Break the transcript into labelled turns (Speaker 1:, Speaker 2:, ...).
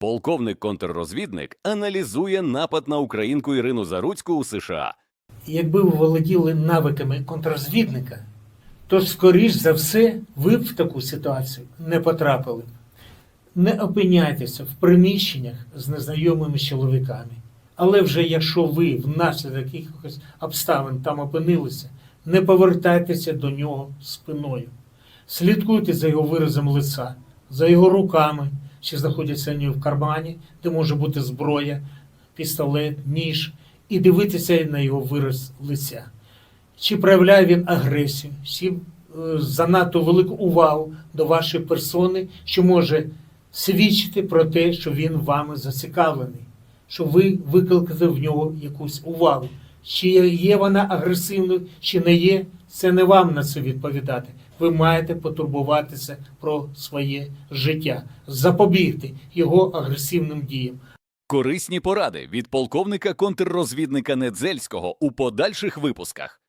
Speaker 1: Полковник контррозвідник аналізує напад на українку Ірину Заруцьку у США.
Speaker 2: Якби ви володіли навиками контррозвідника, то, скоріш за все, ви б в таку ситуацію не потрапили. Не опиняйтеся в приміщеннях з незнайомими чоловіками. Але вже якщо ви внаслідок якихось обставин там опинилися, не повертайтеся до нього спиною. Слідкуйте за його виразом лиця, за його руками, що знаходяться в кармані, де може бути зброя, пістолет, ніж, і дивитися на його вираз лиця. Чи проявляє він агресію, чи е, занадто велику увагу до вашої персони, що може свідчити про те, що він вами зацікавлений, що ви викликали в нього якусь увагу. Чи є вона агресивною, чи не є, це не вам на це відповідати. Ви маєте потурбуватися про своє життя, запобігти його агресивним діям.
Speaker 1: Корисні поради від полковника контррозвідника Недзельського у подальших випусках.